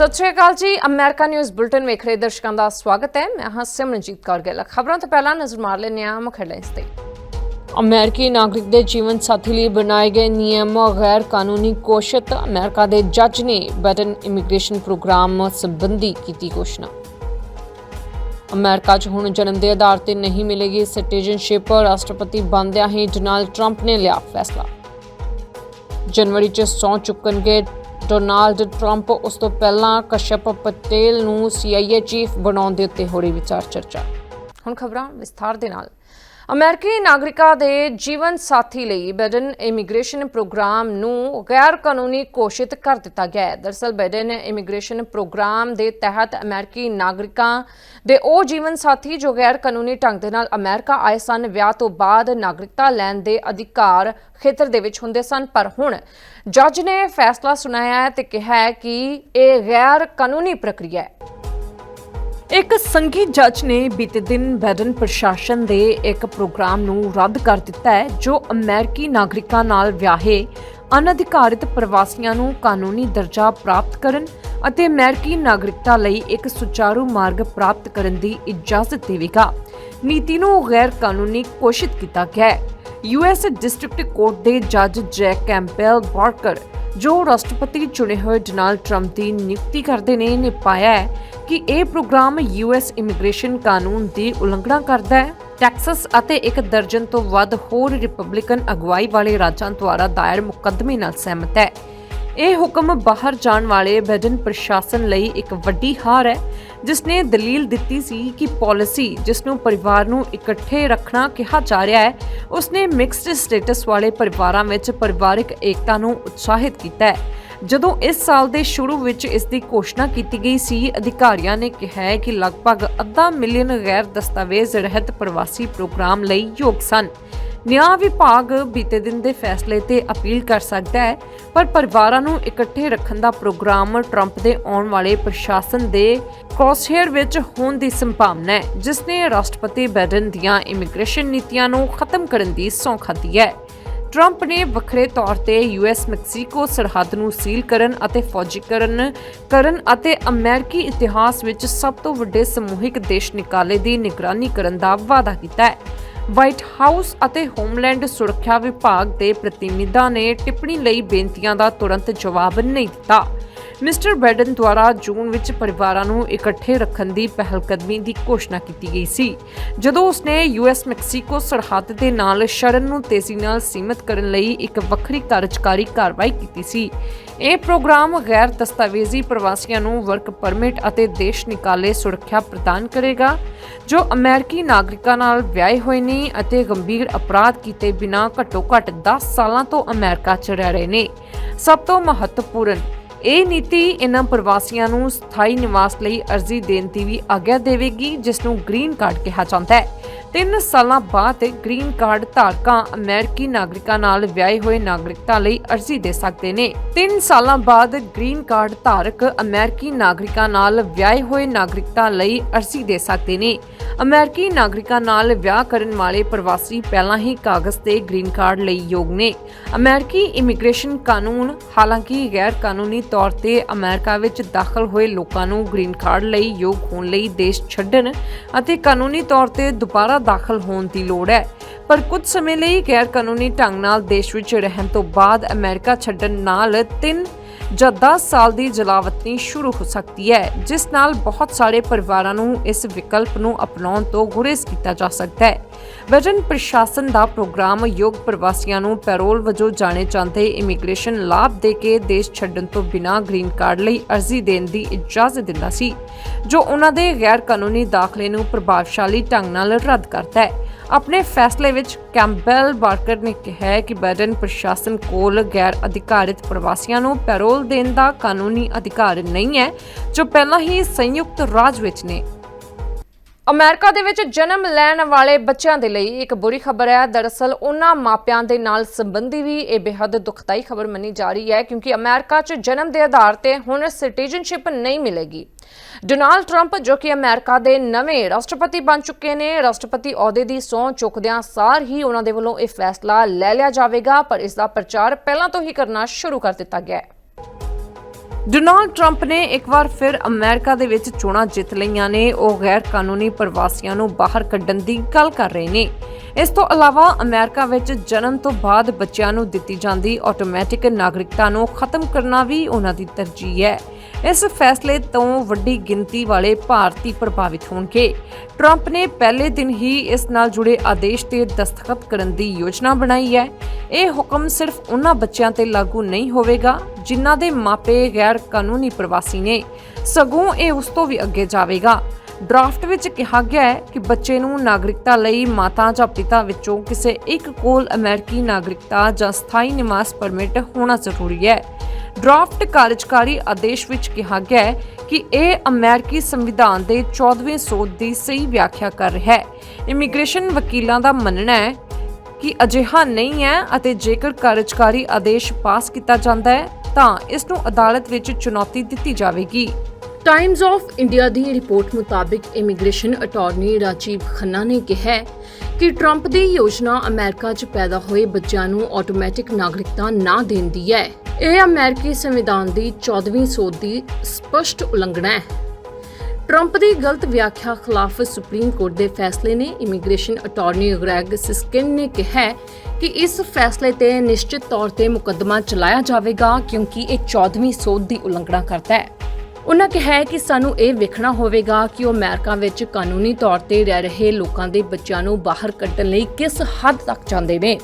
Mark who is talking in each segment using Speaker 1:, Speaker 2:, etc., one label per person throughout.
Speaker 1: ਸਤਿ ਸ਼੍ਰੀ ਅਕਾਲ ਜੀ। America news bulletin ਵੇਖ ਰਹੇ ਦਰਸ਼ਕਾਂ ਦਾ ਸਵਾਗਤ ਹੈ। ਮੈਂ ਹਾਂ ਸਿਮਰਨਜੀਤ ਕੌਰ ਗਿੱਲ। ਖਬਰਾਂ ਤੋਂ ਪਹਿਲਾਂ ਨਜ਼ਰ ਮਾਰ ਲੈਂਦੇ ਹਾਂ ਮੁੱਖ ਹੈਡਲਾਈਨਸ ਤੇ। ਅਮਰੀਕੀ ਨਾਗਰਿਕ ਦੇ ਜੀਵਨ ਸਾਥੀ ਲਈ ਬਣਾਏ ਗਏ ਨਿਯਮ ਗੈਰ ਕਾਨੂੰਨੀ ਕੋਸ਼ਿਤ ਅਮਰੀਕਾ ਦੇ ਜੱਜ ਨੇ ਬੈਟਨ ਇਮੀਗ੍ਰੇਸ਼ਨ ਪ੍ਰੋਗਰਾਮ ਸੰਬੰਧੀ ਕੀਤੀ ਘੋਸ਼ਣਾ। ਅਮਰੀਕਾ 'ਚ ਹੁਣ ਜਨਮ ਦੇ ਆਧਾਰ ਤੇ ਨਹੀਂ ਮਿਲੇਗੀ ਸਿਟੀਜ਼ਨਸ਼ਿਪ। ਰਾਸ਼ਟਰਪਤੀ ਬਣਦਿਆਂ ਹੀ ਡੋਨਾਲਡ ਟਰੰਪ ਨੇ ਲਿਆ ਫੈਸਲਾ। ਜਨਵਰੀ 'ਚ ਸੌਂ ਚੁੱਕਣਗੇ ਡੋਨਾਲਡ ਟਰੰਪ ਉਸ ਤੋਂ ਪਹਿਲਾਂ ਕਸ਼ਪ ਪਟੇਲ ਨੂੰ CIA ਚੀਫ ਬਣਾਉਣ ਦੇ ਉੱਤੇ ਹੋ ਰਹੀ ਵਿਚਾਰ ਚਰਚਾ। ਹੁਣ ਖਬਰਾਂ ਵਿਸਥਾਰ ਦੇ ਨਾਲ। ਅਮਰੀਕੀ ਨਾਗਰਿਕਾਂ ਦੇ ਜੀਵਨ ਸਾਥੀ ਲਈ ਬਾਈਡਨ ਇਮੀਗ੍ਰੇਸ਼ਨ ਪ੍ਰੋਗਰਾਮ ਨੂੰ ਗੈਰ ਕਾਨੂੰਨੀ ਘੋਸ਼ਿਤ ਕਰ ਦਿੱਤਾ ਗਿਆ ਹੈ। ਦਰਸਲ, ਬੈਡਨ ਇਮੀਗ੍ਰੇਸ਼ਨ ਪ੍ਰੋਗਰਾਮ ਦੇ ਤਹਿਤ ਅਮਰੀਕੀ ਨਾਗਰਿਕਾਂ ਦੇ ਉਹ ਜੀਵਨ ਸਾਥੀ ਜੋ ਗੈਰ ਕਾਨੂੰਨੀ ਢੰਗ ਦੇ ਨਾਲ ਅਮਰੀਕਾ ਆਏ ਸਨ, ਵਿਆਹ ਤੋਂ ਬਾਅਦ ਨਾਗਰਿਕਤਾ ਲੈਣ ਦੇ ਅਧਿਕਾਰ ਖੇਤਰ ਦੇ ਵਿੱਚ ਹੁੰਦੇ ਸਨ। ਪਰ ਹੁਣ ਜੱਜ ਨੇ ਫੈਸਲਾ ਸੁਣਾਇਆ ਹੈ ਤੇ ਕਿਹਾ ਹੈ ਕਿ ਇਹ ਗੈਰ ਕਾਨੂੰਨੀ ਪ੍ਰਕਿਰਿਆ ਹੈ। ਇੱਕ ਸੰਘੀ ਜੱਜ ਨੇ ਬੀਤੇ ਦਿਨ ਬੈਡਨ ਪ੍ਰਸ਼ਾਸਨ ਦੇ ਇੱਕ ਪ੍ਰੋਗਰਾਮ ਨੂੰ ਰੱਦ ਕਰ ਦਿੱਤਾ ਹੈ, ਜੋ ਅਮਰੀਕੀ ਨਾਗਰਿਕਾਂ ਨਾਲ ਵਿਆਹੇ ਅਨਧਿਕਾਰਿਤ ਪ੍ਰਵਾਸੀਆਂ ਨੂੰ ਕਾਨੂੰਨੀ ਦਰਜਾ ਪ੍ਰਾਪਤ ਕਰਨ ਅਤੇ ਅਮਰੀਕੀ ਨਾਗਰਿਕਤਾ ਲਈ ਇੱਕ ਸੁਚਾਰੂ ਮਾਰਗ ਪ੍ਰਾਪਤ ਕਰਨ ਦੀ ਇਜਾਜ਼ਤ ਦੇਵੇਗਾ। ਨੀਤੀ ਨੂੰ ਗੈਰ ਕਾਨੂੰਨੀ ਘੋਸ਼ਿਤ ਕੀਤਾ ਗਿਆ ਹੈ। ਯੂਐਸ ਡਿਸਟ੍ਰਿਕਟ ਕੋਰਟ ਦੇ ਜੱਜ ਜੈਕ ਕੈਂਪਬੈਲ ਬਾਰਕਰ ਜੋ ਰਾਸ਼ਟਰਪਤੀ ਚੁਣੇ ਹੋਏ ਡੋਨਾਲਡ ਟਰੰਪ ਦੀ ਨਿਯੁਕਤੀ ਕਰਦੇ ਨੇ ਨੇ ਪਾਇਆ ਹੈ ਕਿ ਇਹ ਪ੍ਰੋਗਰਾਮ ਯੂਐਸ ਇਮੀਗ੍ਰੇਸ਼ਨ ਕਾਨੂੰਨ ਦੀ ਉਲੰਘਣਾ ਕਰਦਾ ਹੈ। ਟੈਕਸਸ ਅਤੇ ਇੱਕ ਦਰਜਨ ਤੋਂ ਵੱਧ ਹੋਰ ਰਿਪਬਲਿਕਨ ਅਗਵਾਈ ਵਾਲੇ ਰਾਜਾਂ ਦੁਆਰਾ ਦਾਇਰ ਮੁਕੱਦਮੇ ਨਾਲ ਸਹਿਮਤ ਹੈ। ਇਹ ਹੁਕਮ ਬਾਹਰ ਜਾਣ ਵਾਲੇ ਬੈਡਨ ਪ੍ਰਸ਼ਾਸਨ ਲਈ ਇੱਕ ਵੱਡੀ ਹਾਰ ਹੈ ਜਿਸ ਨੇ ਦਲੀਲ ਦਿੱਤੀ ਸੀ ਕਿ ਪਾਲਿਸੀ ਜਿਸ ਨੂੰ ਪਰਿਵਾਰ ਨੂੰ ਇਕੱਠੇ ਰੱਖਣਾ ਕਿਹਾ ਜਾ ਰਿਹਾ ਹੈ, ਉਸਨੇ ਮਿਕਸਡ ਸਟੇਟਸ ਵਾਲੇ ਪਰਿਵਾਰਾਂ ਵਿੱਚ ਪਰਿਵਾਰਿਕ ਏਕਤਾ ਨੂੰ ਉਤਸ਼ਾਹਿਤ ਕੀਤਾ ਹੈ। ਜਦੋਂ ਇਸ ਸਾਲ ਦੇ ਸ਼ੁਰੂ ਵਿੱਚ ਇਸ ਦੀ ਘੋਸ਼ਣਾ ਕੀਤੀ ਗਈ ਸੀ, ਅਧਿਕਾਰੀਆਂ ਨੇ ਕਿਹਾ ਹੈ ਕਿ ਲਗਭਗ ਅੱਧਾ ਮਿਲੀਅਨ ਗੈਰ ਦਸਤਾਵੇਜ਼ ਰਹਿਤ ਪ੍ਰਵਾਸੀ ਪ੍ਰੋਗਰਾਮ ਲਈ ਯੋਗ ਸਨ। ਨਿਆਂ ਵਿਭਾਗ ਬੀਤੇ ਦਿਨ ਦੇ ਫੈਸਲੇ ਤੇ ਅਪੀਲ ਕਰ ਸਕਦਾ ਹੈ, ਪਰ ਪਰਿਵਾਰਾਂ ਨੂੰ ਇਕੱਠੇ ਰੱਖਣ ਦਾ ਪ੍ਰੋਗਰਾਮ ਟਰੰਪ ਦੇ ਆਉਣ ਵਾਲੇ ਪ੍ਰਸ਼ਾਸਨ ਦੇ ਕ੍ਰੋਸਹੇਅਰ ਵਿੱਚ ਹੋਣ ਦੀ ਸੰਭਾਵਨਾ ਹੈ ਜਿਸ ਨੇ ਰਾਸ਼ਟਰਪਤੀ ਬਾਈਡਨ ਦੀਆਂ ਇਮੀਗ੍ਰੇਸ਼ਨ ਨੀਤੀਆਂ ਨੂੰ ਖਤਮ ਕਰਨ ਦੀ ਸੌਂ ਖਾਧੀ ਹੈ। ਟਰੰਪ ਨੇ ਵੱਖਰੇ ਤੌਰ ਤੇ ਯੂਐਸ ਮੈਕਸੀਕੋ ਸਰਹੱਦ ਨੂੰ ਸੀਲ ਕਰਨ ਅਤੇ ਫੌਜੀਕਰਨ ਕਰਨ ਅਤੇ ਅਮਰੀਕੀ ਇਤਿਹਾਸ ਵਿੱਚ ਸਭ ਤੋਂ ਵੱਡੇ ਸਮੂਹਿਕ ਦੇਸ਼ ਨਿਕਾਲੇ ਦੀ ਨਿਗਰਾਨੀ ਕਰਨ ਦਾ ਵਾਅਦਾ ਕੀਤਾ ਹੈ। ਵਾਈਟ ਹਾਊਸ ਅਤੇ ਹੋਮਲੈਂਡ ਸੁਰੱਖਿਆ ਵਿਭਾਗ ਦੇ ਪ੍ਰਤੀਨਿਧਾਂ ਨੇ ਟਿੱਪਣੀ ਲਈ ਬੇਨਤੀਆਂ ਦਾ ਤੁਰੰਤ ਜਵਾਬ ਨਹੀਂ ਦਿੱਤਾ। ਮਿਸਟਰ ਬਾਈਡਨ ਦੁਆਰਾ ਜੂਨ ਵਿੱਚ ਪਰਿਵਾਰਾਂ ਨੂੰ ਇਕੱਠੇ ਰੱਖਣ ਦੀ ਪਹਿਲਕਦਮੀ ਦੀ ਘੋਸ਼ਣਾ ਕੀਤੀ ਗਈ ਸੀ। ਜਦੋਂ ਉਸਨੇ ਯੂਐਸ ਮੈਕਸੀਕੋ ਸਰਹੱਦ ਦੇ ਨਾਲ ਸ਼ਰਨ ਨੂੰ ਤੇਜ਼ੀ ਨਾਲ ਸੀਮਿਤ ਕਰਨ ਲਈ ਇੱਕ ਵੱਖਰੀ ਕਾਰਜਕਾਰੀ ਕਾਰਵਾਈ ਕੀਤੀ ਸੀ। ਇਹ ਪ੍ਰੋਗਰਾਮ ਗੈਰ ਦਸਤਾਵੇਜ਼ੀ ਪ੍ਰਵਾਸੀਆਂ ਨੂੰ ਵਰਕ ਪਰਮਿਟ ਅਤੇ ਦੇਸ਼ ਨਿਕਾਲੇ ਸੁਰੱਖਿਆ ਪ੍ਰਦਾਨ ਕਰੇਗਾ, ਜੋ ਅਮਰੀਕੀ ਨਾਗਰਿਕਾਂ ਨਾਲ ਵਿਆਹੇ ਹੋਏ ਨੇ ਅਤੇ ਗੰਭੀਰ ਅਪਰਾਧ ਕੀਤੇ ਬਿਨਾਂ ਘੱਟੋ-ਘੱਟ 10 ਸਾਲਾਂ ਤੋਂ ਅਮਰੀਕਾ 'ਚ ਰਹਿ ਰਹੇ ਨੇ। ਸਭ ਤੋਂ ਮਹੱਤਵਪੂਰਨ ਇਹ ਨੀਤੀ ਇਨ੍ਹਾਂ ਪ੍ਰਵਾਸੀਆਂ ਨੂੰ ਸਥਾਈ ਨਿਵਾਸ ਲਈ ਅਰਜ਼ੀ ਦੇਣ ਦੀ ਵੀ ਆਗਿਆ ਦੇਵੇਗੀ, ਜਿਸ ਨੂੰ ਗ੍ਰੀਨ ਕਾਰਡ ਕਿਹਾ ਜਾਂਦਾ ਹੈ। ਤਿੰਨ ਸਾਲਾਂ ਬਾਅਦ ਗ੍ਰੀਨ ਕਾਰਡ ਧਾਰਕਾਂ ਅਮਰੀਕੀ ਨਾਗਰਿਕਾਂ ਨਾਲ ਵਿਆਹੇ ਹੋਏ ਨਾਗਰਿਕਤਾ ਲਈ ਅਰਜ਼ੀ ਦੇ ਸਕਦੇ ਨੇ। ਤਿੰਨ ਸਾਲਾਂ ਬਾਅਦ ਗ੍ਰੀਨ ਕਾਰਡ ਧਾਰਕ ਅਮਰੀਕੀ ਨਾਗਰਿਕਾਂ ਨਾਲ ਵਿਆਹੇ ਹੋਏ ਨਾਗਰਿਕਤਾ ਲਈ ਅਰਜ਼ੀ ਦੇ ਸਕਦੇ ਨੇ। ਅਮਰੀਕੀ ਨਾਗਰਿਕਾਂ ਨਾਲ ਵਿਆਹ ਕਰਨ ਵਾਲੇ ਪ੍ਰਵਾਸੀ ਪਹਿਲਾਂ ਹੀ ਕਾਗਜ਼ ਤੇ ਗ੍ਰੀਨ ਕਾਰਡ ਲਈ ਯੋਗ ਨੇ। ਅਮਰੀਕੀ ਇਮੀਗ੍ਰੇਸ਼ਨ ਕਾਨੂੰਨ, ਹਾਲਾਂਕਿ ਗੈਰ ਕਾਨੂੰਨੀ ਤੌਰ ਤੇ ਅਮਰੀਕਾ ਵਿੱਚ ਦਾਖਲ ਹੋਏ ਲੋਕਾਂ ਨੂੰ ਗ੍ਰੀਨ ਕਾਰਡ ਲਈ ਯੋਗ ਹੋਣ ਲਈ ਦੇਸ਼ ਛੱਡਣ ਅਤੇ ਕਾਨੂੰਨੀ ਤੌਰ ਤੇ ਦੁਬਾਰਾ ਦਾਖਲ ਹੋਣ ਦੀ ਲੋੜ ਹੈ। ਪਰ ਕੁਝ ਸਮੇਂ ਲਈ ਗੈਰ ਕਾਨੂੰਨੀ ਢੰਗ ਨਾਲ ਦੇਸ਼ ਵਿੱਚ ਰਹਿਣ ਤੋਂ ਬਾਅਦ ਅਮਰੀਕਾ ਛੱਡਣ ਨਾਲ 3 ਜਾਂ 10 ਸਾਲ ਦੀ ਜਲਾਵਤਨੀ ਸ਼ੁਰੂ ਹੋ ਸਕਦੀ ਹੈ, ਜਿਸ ਨਾਲ ਬਹੁਤ ਸਾਰੇ ਪਰਿਵਾਰਾਂ ਨੂੰ ਇਸ ਵਿਕਲਪ ਨੂੰ ਅਪਣਾਉਣ ਤੋਂ ਗੁਰੇਜ਼ ਕੀਤਾ ਜਾ ਸਕਦਾ ਹੈ। ਵਜਨ ਪ੍ਰਸ਼ਾਸਨ ਦਾ ਪ੍ਰੋਗਰਾਮ ਯੋਗ ਪ੍ਰਵਾਸੀਆਂ ਨੂੰ ਪੈਰੋਲ ਵਜੋਂ ਜਾਣੇ ਜਾਂਦੇ ਇਮੀਗ੍ਰੇਸ਼ਨ ਲਾਭ ਦੇ ਕੇ ਦੇਸ਼ ਛੱਡਣ ਤੋਂ ਬਿਨਾਂ ਗ੍ਰੀਨ ਕਾਰਡ ਲਈ ਅਰਜ਼ੀ ਦੇਣ ਦੀ ਇਜਾਜ਼ਤ ਦਿੰਦਾ ਸੀ, ਜੋ ਉਹਨਾਂ ਦੇ ਗੈਰ ਕਾਨੂੰਨੀ ਦਾਖਲੇ ਨੂੰ ਪ੍ਰਭਾਵਸ਼ਾਲੀ ਢੰਗ ਨਾਲ ਰੱਦ ਕਰਦਾ ਹੈ। ਆਪਣੇ ਫੈਸਲੇ ਵਿੱਚ ਕੈਂਪਬੈਲ ਬਾਰਕਰ ਨੇ ਕਿਹਾ ਕਿ ਬਾਈਡਨ ਪ੍ਰਸ਼ਾਸਨ ਕੋਲ ਗੈਰ ਅਧਿਕਾਰਿਤ ਪ੍ਰਵਾਸੀਆਂ ਨੂੰ ਪੈਰੋਲ ਦੇਣ ਦਾ ਕਾਨੂੰਨੀ ਅਧਿਕਾਰ ਨਹੀਂ ਹੈ, ਜੋ ਪਹਿਲਾਂ ਹੀ ਸੰਯੁਕਤ ਰਾਜ ਵਿੱਚ ਨੇ। ਅਮਰੀਕਾ ਦੇ ਵਿੱਚ ਜਨਮ ਲੈਣ ਵਾਲੇ ਬੱਚਿਆਂ ਦੇ ਲਈ ਇੱਕ ਬੁਰੀ ਖਬਰ ਹੈ। ਦਰਅਸਲ, ਉਹਨਾਂ ਮਾਪਿਆਂ ਦੇ ਨਾਲ ਸੰਬੰਧੀ ਵੀ ਇਹ ਬੇहद ਦੁਖਦਾਈ ਖਬਰ ਮੰਨੀ ਜਾ ਰਹੀ ਹੈ, ਕਿਉਂਕਿ ਅਮਰੀਕਾ 'ਚ ਜਨਮ ਦੇ ਆਧਾਰ ਤੇ ਹੁਣ ਸਿਟੀਜ਼ਨਸ਼ਿਪ ਨਹੀਂ ਮਿਲੇਗੀ। ਡੋਨਾਲਡ ਟਰੰਪ, ਜੋ ਕਿ ਅਮਰੀਕਾ ਦੇ ਨਵੇਂ ਰਾਸ਼ਟਰਪਤੀ ਬਣ ਚੁੱਕੇ ਨੇ, ਰਾਸ਼ਟਰਪਤੀ ਅਹੁਦੇ ਦੀ ਸਹੁੰ ਚੁੱਕਦਿਆਂ ਸਾਰ ਹੀ ਉਹਨਾਂ ਦੇ ਵੱਲੋਂ ਇਹ ਫੈਸਲਾ ਲੈ ਲਿਆ ਜਾਵੇਗਾ, ਪਰ ਇਸ ਦਾ ਪ੍ਰਚਾਰ ਪਹਿਲਾਂ ਤੋਂ ਹੀ ਕਰਨਾ ਸ਼ੁਰੂ ਕਰ ਦਿੱਤਾ ਗਿਆ ਹੈ। ਡੋਨਾਲਡ ਟਰੰਪ ਨੇ ਇੱਕ ਵਾਰ ਫਿਰ ਅਮਰੀਕਾ ਦੇ ਵਿੱਚ ਚੋਣਾਂ ਜਿੱਤ ਲਈਆਂ ਨੇ। ਉਹ ਗੈਰ ਕਾਨੂੰਨੀ ਪ੍ਰਵਾਸੀਆਂ ਨੂੰ ਬਾਹਰ ਕੱਢਣ ਦੀ ਗੱਲ ਕਰ ਰਹੇ ਨੇ। ਇਸ ਤੋਂ ਇਲਾਵਾ ਅਮਰੀਕਾ ਵਿੱਚ ਜਨਮ ਤੋਂ ਬਾਅਦ ਬੱਚਿਆਂ ਨੂੰ ਦਿੱਤੀ ਜਾਂਦੀ ਆਟੋਮੈਟਿਕ ਨਾਗਰਿਕਤਾ ਨੂੰ ਖਤਮ ਕਰਨਾ ਵੀ ਉਹਨਾਂ ਦੀ ਤਰਜੀਹ ਹੈ। ਇਸ ਫੈਸਲੇ ਤੋਂ ਵੱਡੀ ਗਿਣਤੀ ਵਾਲੇ ਭਾਰਤੀ ਪ੍ਰਭਾਵਿਤ ਹੋਣਗੇ। ਟਰੰਪ ਨੇ ਪਹਿਲੇ ਦਿਨ ਹੀ ਇਸ ਨਾਲ ਜੁੜੇ ਆਦੇਸ਼ ਤੇ ਦਸਤਖਤ ਕਰਨ ਦੀ ਯੋਜਨਾ ਬਣਾਈ ਹੈ। ਇਹ ਹੁਕਮ ਸਿਰਫ ਉਹਨਾਂ ਬੱਚਿਆਂ ਤੇ ਲਾਗੂ ਨਹੀਂ ਹੋਵੇਗਾ, ਜਿਨ੍ਹਾਂ ਦੇ ਮਾਪੇ ਗੈਰ ਕਾਨੂੰਨੀ ਪ੍ਰਵਾਸੀ ਨੇ। ਸਗੋਂ ਇਹ ਉਸ ਤੋਂ ਵੀ ਅੱਗੇ ਜਾਵੇਗਾ। ਡਰਾਫਟ ਵਿੱਚ ਕਿਹਾ ਗਿਆ ਹੈ ਕਿ ਬੱਚੇ ਨੂੰ ਨਾਗਰਿਕਤਾ ਲਈ ਮਾਤਾ ਜਾਂ ਪਿਤਾ ਵਿੱਚੋਂ ਕਿਸੇ ਇੱਕ ਕੋਲ ਅਮਰੀਕੀ ਨਾਗਰਿਕਤਾ ਜਾਂ ਸਥਾਈ ਨਿਵਾਸ ਪਰਮਿਟ ਹੋਣਾ ਜ਼ਰੂਰੀ ਹੈ। ਡਰਾਫਟ ਕਾਰਜਕਾਰੀ ਆਦੇਸ਼ ਵਿੱਚ ਕਿਹਾ ਗਿਆ ਹੈ ਕਿ ਇਹ ਅਮਰੀਕੀ ਸੰਵਿਧਾਨ ਦੇ 14ਵੇਂ ਸੋਧ ਦੀ ਸਹੀ ਵਿਆਖਿਆ ਕਰ ਰਿਹਾ ਹੈ। ਇਮੀਗ੍ਰੇਸ਼ਨ ਵਕੀਲਾਂ ਦਾ ਮੰਨਣਾ ਹੈ ਕਿ ਅਜਿਹਾ ਨਹੀਂ ਹੈ ਅਤੇ ਜੇਕਰ ਕਾਰਜਕਾਰੀ ਆਦੇਸ਼ ਪਾਸ ਕੀਤਾ ਜਾਂਦਾ ਹੈ, ਤਾਂ ਇਸ ਨੂੰ ਅਦਾਲਤ ਵਿੱਚ ਚੁਣੌਤੀ ਦਿੱਤੀ ਜਾਵੇਗੀ। ਟਾਈਮਜ਼ ਆਫ ਇੰਡੀਆ ਦੀ ਰਿਪੋਰਟ ਮੁਤਾਬਿਕ ਇਮੀਗ੍ਰੇਸ਼ਨ ਅਟਾਰਨੀ ਰਾਜੀਵ ਖੰਨਾ ਨੇ ਕਿਹਾ ਕਿ ਟਰੰਪ ਦੀ ਯੋਜਨਾ ਅਮਰੀਕਾ 'ਚ ਪੈਦਾ ਹੋਏ ਬੱਚਿਆਂ ਨੂੰ ਆਟੋਮੈਟਿਕ ਨਾਗਰਿਕਤਾ ਨਾ ਦੇਣ ਦੀ ਹੈ। ਇਹ ਅਮਰੀਕੀ ਸੰਵਿਧਾਨ ਦੀ 14ਵੀਂ ਸੋਧ ਦੀ ਸਪਸ਼ਟ ਉਲੰਘਣਾ ਹੈ। ਟਰੰਪ ਦੀ ਗਲਤ ਵਿਆਖਿਆ ਖਿਲਾਫ ਸੁਪਰੀਮ ਕੋਰਟ ਦੇ ਫੈਸਲੇ ਨੇ ਇਮੀਗ੍ਰੇਸ਼ਨ ਅਟਾਰਨੀ ਗ੍ਰੈਗ ਸਿਸਕਿਨ ਨੇ ਕਿਹਾ ਕਿ ਇਸ ਫੈਸਲੇ ਤੇ ਨਿਸ਼ਚਿਤ ਤੌਰ ਤੇ ਮੁਕੱਦਮਾ ਚਲਾਇਆ ਜਾਵੇਗਾ ਕਿਉਂਕਿ ਇਹ 14ਵੀਂ ਸੋਧ ਦੀ ਉਲੰਘਣਾ ਕਰਦਾ ਹੈ। ਉਹਨਾਂ ਕਿਹਾ ਕਿ ਸਾਨੂੰ ਇਹ ਵੇਖਣਾ ਹੋਵੇਗਾ ਕਿ ਉਹ ਅਮਰੀਕਾ ਵਿੱਚ ਕਾਨੂੰਨੀ ਤੌਰ ਤੇ ਰਹਿ ਰਹੇ ਲੋਕਾਂ ਦੇ ਬੱਚਿਆਂ ਨੂੰ ਬਾਹਰ ਕੱਢਣ ਲਈ ਕਿਸ ਹੱਦ ਤੱਕ ਜਾਂਦੇ ਨੇ।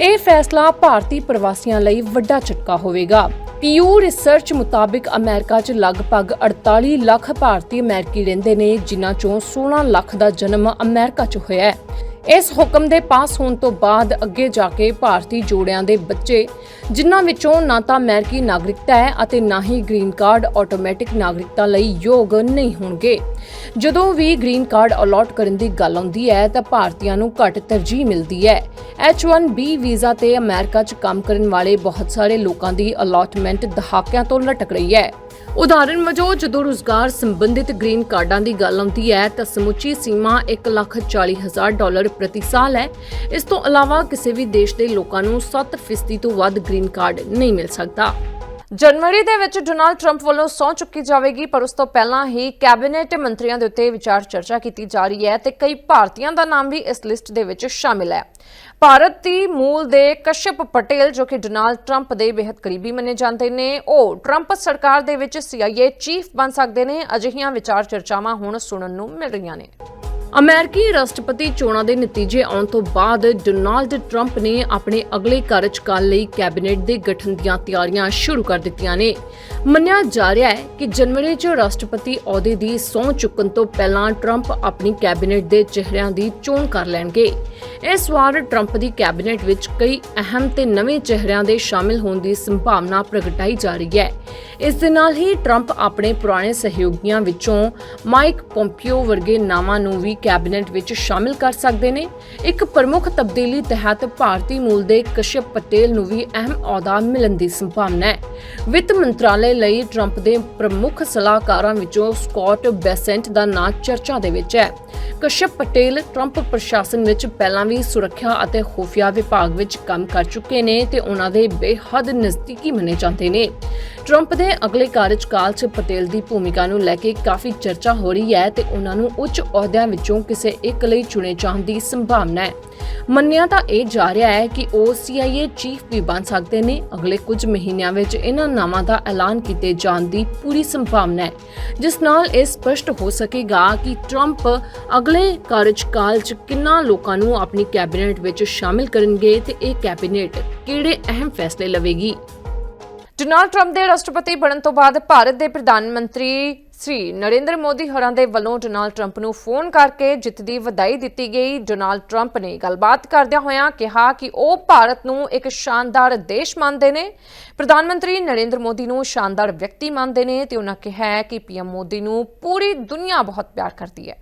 Speaker 1: ਇਹ ਫੈਸਲਾ ਭਾਰਤੀ ਪ੍ਰਵਾਸੀਆਂ ਲਈ ਵੱਡਾ ਝਟਕਾ ਹੋਵੇਗਾ। ਪੀਯੂ ਰਿਸਰਚ ਮੁਤਾਬਿਕ ਅਮਰੀਕਾ 'ਚ ਲਗਭਗ 48 ਲੱਖ ਭਾਰਤੀ ਅਮਰੀਕੀ ਰਹਿੰਦੇ ਨੇ, ਜਿਨ੍ਹਾਂ ਚੋਂ 16 ਲੱਖ ਦਾ ਜਨਮ ਅਮਰੀਕਾ 'ਚ ਹੋਇਆ ਹੈ। ਇਸ ਹੁਕਮ ਦੇ ਪਾਸ ਹੋਣ ਤੋਂ ਬਾਅਦ ਅੱਗੇ ਜਾ ਕੇ ਭਾਰਤੀ ਜੋੜਿਆਂ ਦੇ ਬੱਚੇ, ਜਿਨ੍ਹਾਂ ਵਿੱਚੋਂ ਨਾ ਤਾਂ ਅਮਰੀਕੀ ਨਾਗਰਿਕਤਾ ਹੈ ਅਤੇ ਨਾ ਹੀ ਗ੍ਰੀਨ ਕਾਰਡ ਆਟੋਮੈਟਿਕ ਨਾਗਰਿਕਤਾ ਲਈ ਯੋਗ ਨਹੀਂ ਹੋਣਗੇ। ਜਦੋਂ ਵੀ ਗ੍ਰੀਨ ਕਾਰਡ ਅਲਾਟ ਕਰਨ ਦੀ ਗੱਲ ਆਉਂਦੀ ਹੈ, ਤਾਂ ਭਾਰਤੀਆਂ ਨੂੰ ਘੱਟ ਤਰਜੀਹ ਮਿਲਦੀ ਹੈ। H1B ਵੀਜ਼ਾ ਤੇ ਅਮਰੀਕਾ 'ਚ ਕੰਮ ਕਰਨ ਵਾਲੇ ਬਹੁਤ ਸਾਰੇ ਲੋਕਾਂ ਦੀ ਅਲਾਟਮੈਂਟ ਦਹਾਕਿਆਂ ਤੋਂ ਲਟਕ ਰਹੀ ਹੈ। ਉਦਾਹਰਨ ਵਜੋਂ ਜਦੋਂ ਰੁਜ਼ਗਾਰ ਸੰਬੰਧਿਤ ਗ੍ਰੀਨ ਕਾਰਡਾਂ ਦੀ ਗੱਲ ਆਉਂਦੀ ਹੈ ਤਾਂ ਸਮੁੱਚੀ ਸੀਮਾ 1,40,000 ਡਾਲਰ ਪ੍ਰਤੀ ਸਾਲ ਹੈ। ਇਸ ਤੋਂ ਇਲਾਵਾ ਕਿਸੇ ਵੀ ਦੇਸ਼ ਦੇ ਲੋਕਾਂ ਨੂੰ 7% ਤੋਂ ਵੱਧ ਗ੍ਰੀਨ ਕਾਰਡ ਨਹੀਂ ਮਿਲ ਸਕਦਾ। ਜਨਵਰੀ ਦੇ ਵਿੱਚ ਡੋਨਾਲਡ ਟਰੰਪ ਵੱਲੋਂ ਸਹੁੰ ਚੁੱਕੀ ਜਾਵੇਗੀ ਪਰ ਉਸ ਤੋਂ ਪਹਿਲਾਂ ਹੀ ਕੈਬਨਿਟ ਮੰਤਰੀਆਂ ਦੇ ਉੱਤੇ ਵਿਚਾਰ ਚਰਚਾ ਕੀਤੀ ਜਾ ਰਹੀ ਹੈ ਤੇ ਕਈ ਭਾਰਤੀਆਂ ਦਾ ਨਾਮ ਵੀ ਇਸ ਲਿਸਟ ਦੇ ਵਿੱਚ ਸ਼ਾਮਿਲ ਹੈ। ਭਾਰਤ ਦੀ ਮੂਲ ਦੇ ਕਸ਼ਪ ਪਟੇਲ, ਜੋ ਕਿ ਡੋਨਾਲਡ ਟਰੰਪ ਦੇ ਬੇहद ਕਰੀਬੀ ਮੰਨੇ ਜਾਂਦੇ ਨੇ, ਉਹ ਟਰੰਪ ਸਰਕਾਰ ਦੇ ਵਿੱਚ CIA ਚੀਫ ਬਣ ਸਕਦੇ ਨੇ, ਅਜਿਹੀਆਂ ਵਿਚਾਰ ਚਰਚਾਵਾਂ ਹੁਣ ਸੁਣਨ ਨੂੰ ਮਿਲ ਰਹੀਆਂ ਨੇ। ਅਮਰੀਕੀ ਰਾਸ਼ਟਰਪਤੀ ਚੋਣਾਂ ਦੇ ਨਤੀਜੇ ਆਉਣ ਤੋਂ ਬਾਅਦ ਡੋਨਾਲਡ ਟਰੰਪ ਨੇ ਆਪਣੇ ਅਗਲੇ ਕਾਰਜਕਾਲ ਲਈ ਕੈਬਨਿਟ ਦੇ ਗਠਨ ਦੀਆਂ ਤਿਆਰੀਆਂ ਸ਼ੁਰੂ ਕਰ ਦਿੱਤੀਆਂ ਨੇ। ਮੰਨਿਆ ਜਾ ਰਿਹਾ ਹੈ ਕਿ ਜਨਵਰੀ 'ਚ ਰਾਸ਼ਟਰਪਤੀ ਅਹੁਦੇ ਦੀ ਸਹੁੰ ਚੁੱਕਣ ਤੋਂ ਪਹਿਲਾਂ ਟਰੰਪ ਆਪਣੀ ਕੈਬਨਿਟ ਦੇ ਚਿਹਰਿਆਂ ਦੀ ਚੋਣ ਕਰ ਲੈਣਗੇ। ਇਸ ਵਾਰ ਟਰੰਪ ਦੀ ਕੈਬਨਿਟ ਵਿੱਚ ਕਈ ਅਹਿਮ ਤੇ ਨਵੇਂ ਚਿਹਰਿਆਂ ਦੇ ਸ਼ਾਮਿਲ ਹੋਣ ਦੀ ਸੰਭਾਵਨਾ ਪ੍ਰਗਟਾਈ ਜਾ ਰਹੀ ਹੈ। ਇਸ ਦੇ ਨਾਲ ਹੀ ਟਰੰਪ ਆਪਣੇ ਪੁਰਾਣੇ ਸਹਿਯੋਗੀਆਂ ਵਿੱਚੋਂ ਮਾਈਕ ਪੋਂਪੀਓ ਵਰਗੇ ਨਾਵਾਂ ਨੂੰ ਵੀ ਕੈਬਨਿਟ ਵਿੱਚ ਸ਼ਾਮਿਲ ਕਰ ਸਕਦੇ ਨੇ। ਇੱਕ ਪ੍ਰਮੁੱਖ ਤਬਦੀਲੀ ਤਹਿਤ ਭਾਰਤੀ ਮੂਲ ਦੇ ਕਸ਼ਪ ਪਟੇਲ ਨੂੰ ਵੀ ਅਹਿਮ ਅਹੁਦਾ ਮਿਲਣ ਦੀ ਸੰਭਾਵਨਾ ਹੈ। ਵਿੱਤ ਮੰਤਰਾਲੇ ਲਈ ਟਰੰਪ ਦੇ ਪ੍ਰਮੁੱਖ ਸਲਾਹਕਾਰਾਂ ਵਿੱਚੋਂ ਸਕਾਟ ਬੈਸੈਂਟ ਦਾ ਨਾਂ ਚਰਚਾ ਦੇ ਵਿੱਚ ਹੈ। ਕਸ਼ਯਪ ਪਟੇਲ ਟਰੰਪ ਪ੍ਰਸ਼ਾਸਨ ਵਿੱਚ ਪਹਿਲਾਂ ਵੀ ਸੁਰੱਖਿਆ ਅਤੇ ਖੁਫੀਆ ਵਿਭਾਗ ਵਿੱਚ ਕੰਮ ਕਰ ਚੁੱਕੇ ਨੇ ਤੇ ਉਹਨਾਂ ਦੇ ਬੇਹੱਦ ਨਜ਼ਦੀਕੀ ਮੰਨੇ ਜਾਂਦੇ ਨੇ। ਟਰੰਪ ਦੇ ਅਗਲੇ ਕਾਰਜਕਾਲ 'ਚ ਪਟੇਲ ਦੀ ਭੂਮਿਕਾ ਨੂੰ ਲੈ ਕੇ ਕਾਫੀ ਚਰਚਾ ਹੋ ਰਹੀ ਹੈ ਤੇ ਉਹਨਾਂ ਨੂੰ ਉੱਚ ਅਹੁਦਿਆਂ ਵਿੱਚੋਂ ਕਿਸੇ ਇੱਕ ਲਈ ਚੁਣੇ ਜਾਣ ਦੀ ਸੰਭਾਵਨਾ ਹੈ। ਮੰਨਿਆ ਤਾਂ ਇਹ ਜਾ ਰਿਹਾ ਹੈ ਕਿ ਉਹ CIA ਚੀਫ ਵੀ ਬਣ ਸਕਦੇ ਨੇ। ਅਗਲੇ ਕੁਝ ਮਹੀਨਿਆਂ ਵਿੱਚ ਇਹਨਾਂ ਨਾਮਾਂ ਦਾ ਐਲਾਨ ਕੀਤੇ ਜਾਣ ਦੀ ਪੂਰੀ ਸੰਭਾਵਨਾ ਹੈ, ਜਿਸ ਨਾਲ ਇਹ ਸਪਸ਼ਟ ਹੋ ਸਕੇਗਾ ਕਿ ਟਰੰਪ ਅਗਲੇ ਕਾਰਜਕਾਲ 'ਚ ਕਿੰਨਾ ਲੋਕਾਂ ਨੂੰ ਆਪਣੀ ਕੈਬਨਿਟ ਵਿੱਚ ਸ਼ਾਮਿਲ ਕਰਨਗੇ ਤੇ ਇਹ ਕੈਬਨਿਟ ਕਿਹੜੇ ਅਹਿਮ ਫੈਸਲੇ ਲਵੇਗੀ? ਡੋਨਾਲਡ ਟਰੰਪ ਦੇ ਰਾਸ਼ਟਰਪਤੀ ਬਣਨ ਤੋਂ ਬਾਅਦ ਭਾਰਤ ਦੇ ਪ੍ਰਧਾਨ ਮੰਤਰੀ ਸ੍ਰੀ ਨਰਿੰਦਰ ਮੋਦੀ ਹੋਰਾਂ ਦੇ ਵੱਲੋਂ ਡੋਨਾਲਡ ਟਰੰਪ ਨੂੰ ਫੋਨ ਕਰਕੇ ਜਿੱਤ ਦੀ ਵਧਾਈ ਦਿੱਤੀ ਗਈ। ਡੋਨਾਲਡ ਟਰੰਪ ਨੇ ਗੱਲਬਾਤ ਕਰਦਿਆਂ ਹੋਇਆਂ ਕਿਹਾ ਕਿ ਉਹ ਭਾਰਤ ਨੂੰ ਇੱਕ ਸ਼ਾਨਦਾਰ ਦੇਸ਼ ਮੰਨਦੇ ਨੇ। ਪ੍ਰਧਾਨ ਮੰਤਰੀ ਨਰਿੰਦਰ ਮੋਦੀ ਨੂੰ ਸ਼ਾਨਦਾਰ ਵਿਅਕਤੀ ਮੰਨਦੇ ਨੇ ਤੇ ਉਹਨਾਂ ਕਿਹਾ ਹੈ ਕਿ ਪੀਐਮ ਮੋਦੀ ਨੂੰ ਪੂਰੀ ਦੁਨੀਆ ਬਹੁਤ ਪਿਆਰ ਕਰਦੀ ਹੈ।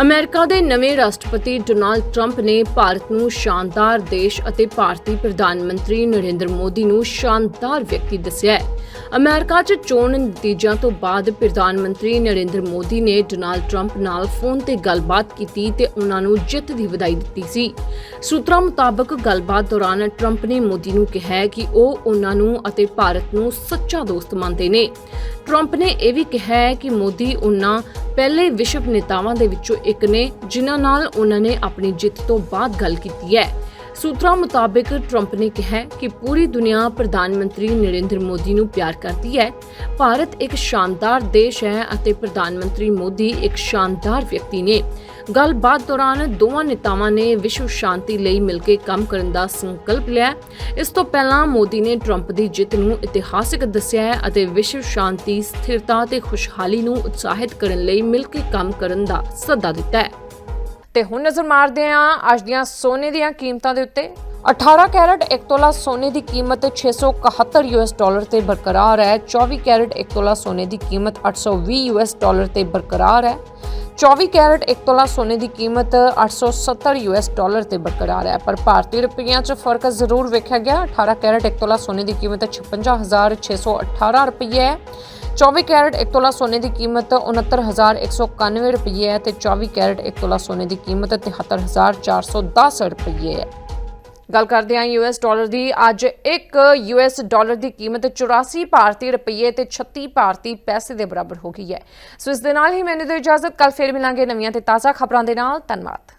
Speaker 1: ਅਮਰੀਕਾ ਦੇ ਨਵੇਂ ਰਾਸ਼ਟਰਪਤੀ ਡੋਨਾਲਡ ਟਰੰਪ ਨੇ ਭਾਰਤ ਨੂੰ ਸ਼ਾਨਦਾਰ ਦੇਸ਼ ਅਤੇ ਭਾਰਤੀ ਪ੍ਰਧਾਨ ਮੰਤਰੀ ਨਰਿੰਦਰ ਮੋਦੀ ਨੂੰ ਸ਼ਾਨਦਾਰ ਵਿਅਕਤੀ ਦੱਸਿਆ ਹੈ। ਅਮਰੀਕਾ 'ਚ ਚੋਣ ਨਤੀਜਿਆਂ ਤੋਂ ਬਾਅਦ ਪ੍ਰਧਾਨ ਮੰਤਰੀ ਨਰਿੰਦਰ ਮੋਦੀ ਨੇ ਡੋਨਾਲਡ ਟਰੰਪ ਨਾਲ ਫੋਨ ਤੇ ਗੱਲਬਾਤ ਕੀਤੀ ਤੇ ਉਹਨਾਂ ਨੂੰ ਜਿੱਤ ਦੀ ਵਧਾਈ ਦਿੱਤੀ ਸੀ। ਸੂਤਰਾਂ ਮੁਤਾਬਕ ਗੱਲਬਾਤ ਦੌਰਾਨ ਟਰੰਪ ਨੇ ਮੋਦੀ ਨੂੰ ਕਿਹਾ ਕਿ ਉਹ ਉਹਨਾਂ ਨੂੰ ਅਤੇ ਭਾਰਤ ਨੂੰ ਸੱਚਾ ਦੋਸਤ ਮੰਨਦੇ ਨੇ। ਟਰੰਪ ਨੇ ਇਹ ਵੀ ਕਿਹਾ ਕਿ ਮੋਦੀ ਉਹਨਾਂ ਪਹਿਲੇ ਵਿਸ਼ਵ ਨੇਤਾਵਾਂ ਦੇ ਵਿੱਚੋਂ ਇੱਕ ਨੇ, ਜਿਨ੍ਹਾਂ ਨਾਲ ਉਹਨਾਂ ਨੇ ਆਪਣੀ ਜਿੱਤ ਤੋਂ ਬਾਅਦ ਗੱਲ ਕੀਤੀ ਹੈ। ਸੂਤਰਾਂ ਮੁਤਾਬਕ ਟਰੰਪ ਨੇ ਕਿਹਾ ਕਿ ਪੂਰੀ ਦੁਨੀਆ ਪ੍ਰਧਾਨ ਮੰਤਰੀ ਨਰਿੰਦਰ ਮੋਦੀ ਨੂੰ ਪਿਆਰ ਕਰਦੀ ਹੈ। ਭਾਰਤ ਇੱਕ ਸ਼ਾਨਦਾਰ ਦੇਸ਼ ਹੈ ਅਤੇ ਪ੍ਰਧਾਨ ਮੰਤਰੀ ਮੋਦੀ ਇੱਕ ਸ਼ਾਨਦਾਰ ਵਿਅਕਤੀ ਨੇ। ਗੱਲਬਾਤ ਦੌਰਾਨ ਦੋਵਾਂ ਨੇਤਾਵਾਂ ਨੇ ਵਿਸ਼ਵ ਸ਼ਾਂਤੀ ਲਈ ਮਿਲ ਕੇ ਕੰਮ ਕਰਨ ਦਾ ਸੰਕਲਪ ਲਿਆ। ਇਸ ਤੋਂ ਪਹਿਲਾਂ ਮੋਦੀ ਨੇ ਟਰੰਪ ਦੀ ਜਿੱਤ ਨੂੰ ਇਤਿਹਾਸਕ ਦੱਸਿਆ ਹੈ ਅਤੇ ਵਿਸ਼ਵ ਸ਼ਾਂਤੀ, ਸਥਿਰਤਾ ਤੇ ਖੁਸ਼ਹਾਲੀ ਨੂੰ ਉਤਸ਼ਾਹਿਤ ਕਰਨ ਲਈ ਮਿਲ ਕੇ ਕੰਮ ਕਰਨ ਦਾ ਸੱਦਾ ਦਿੱਤਾ ਹੈ। ਤੇ ਹੁਣ ਨਜ਼ਰ ਮਾਰਦੇ ਹਾਂ ਅੱਜ ਦੀਆਂ ਸੋਨੇ ਦੀਆਂ ਕੀਮਤਾਂ ਦੇ ਉੱਤੇ। 18 ਕੈਰਟ 1 ਤੋਲਾ ਸੋਨੇ ਦੀ ਕੀਮਤ 671 ਯੂਐਸ ਡਾਲਰ ਤੇ ਬਰਕਰਾਰ ਹੈ। 24 ਕੈਰਟ 1 ਤੋਲਾ ਸੋਨੇ ਦੀ ਕੀਮਤ 820 ਯੂਐਸ ਡਾਲਰ ਤੇ ਬਰਕਰਾਰ ਹੈ। 24 ਕੈਰਟ 1 ਤੋਲਾ ਸੋਨੇ ਦੀ ਕੀਮਤ 870 ਯੂਐਸ ਡਾਲਰ ਤੇ ਬਰਕਰਾਰ ਹੈ ਪਰ ਭਾਰਤੀ ਰੁਪਈਆਂ 'ਚ ਫ਼ਰਕ ਜ਼ਰੂਰ ਵੇਖਿਆ ਗਿਆ 18 ਕੈਰਟ 1 ਤੋਲਾ ਸੋਨੇ ਦੀ ਕੀਮਤ 56618 ਰੁਪਏ ਹੈ 24 ਕੈਰਟ 1 ਤੋਲਾ ਸੋਨੇ ਦੀ ਕੀਮਤ 69191 ਰੁਪਏ ਹੈ ਤੇ 24 ਕੈਰਟ 1 ਤੋਲਾ ਸੋਨੇ ਦੀ ਕੀਮਤ 73410 ਰੁਪਏ ਹੈ ਗੱਲ ਕਰਦੇ ਹਾਂ ਯੂਐਸ ਡਾਲਰ ਦੀ। ਅੱਜ ਇੱਕ ਯੂਐਸ ਡਾਲਰ ਦੀ ਕੀਮਤ 84 ਭਾਰਤੀ ਰੁਪਏ ਤੇ 36 ਭਾਰਤੀ ਪੈਸੇ ਦੇ ਬਰਾਬਰ ਹੋ ਗਈ ਹੈ। ਸੋ ਇਸ ਦੇ ਨਾਲ ਹੀ ਮੈਨੂੰ ਦਿਓ ਇਜਾਜ਼ਤ ਕੱਲ ਫੇਰ ਮਿਲਾਂਗੇ ਨਵੀਆਂ ਤੇ ਤਾਜ਼ਾ ਖਬਰਾਂ ਦੇ ਨਾਲ। ਧੰਨਵਾਦ।